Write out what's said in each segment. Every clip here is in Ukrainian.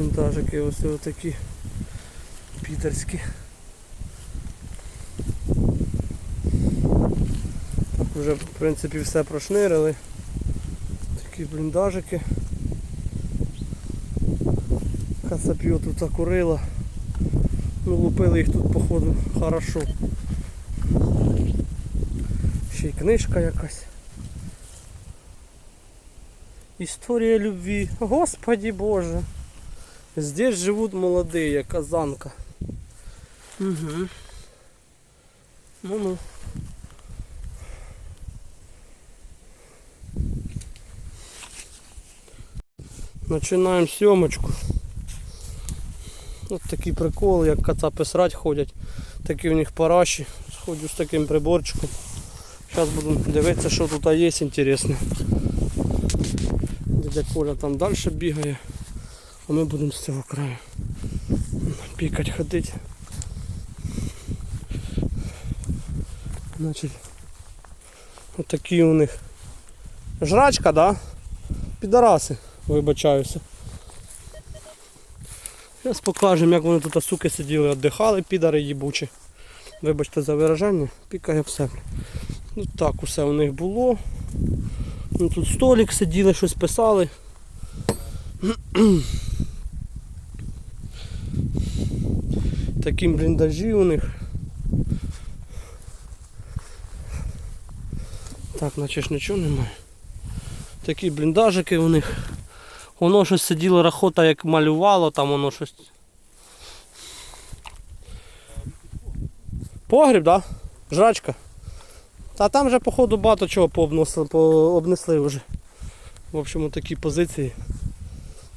Бліндажики ось такі підерські. Так вже в принципі все прошнирили. Такі бліндажики. Кацапіо тут закурила. Ну лупили їх тут походу хорошо. Ще й книжка якась. Історія любві. Господи Боже. Здесь живуть молоді, казанка. Угу. Ну ну. Починаємо сьомочку. Ось такий прикол, як кацапи срать ходять. Такі у них параші. Сходжу з таким приборчиком. Зараз буду дивитися, що тут є інтересне. Дядя Коля там далі бігає, а ми будемо з цього краю пікать ходити. Значить, отакі у них жрачка, да? Підараси, вибачаюся. Зараз покажемо, як вони тут суки сиділи, віддихали, підари їбучі. Вибачте за виражання, пікає все. Ну так усе у них було. Ну, тут столик сиділи, щось писали. Такі бліндажі у них. Так, наче ж нічого немає. Такі бліндажики у них. Воно щось сиділо, рахота як малювало, там воно щось. Погріб, так? Да? Жрачка. Та там вже походу багато чого пообносили, пообнесли вже. В общем, такі позиції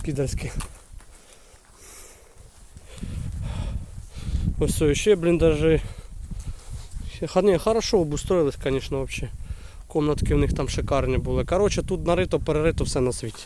підерські. Ось все, ще бліндажі. Ха- хорошо обустроїлись, звісно, взагалі. Комнатки в них там шикарні були. Коротше, тут нарито, перерито все на світі.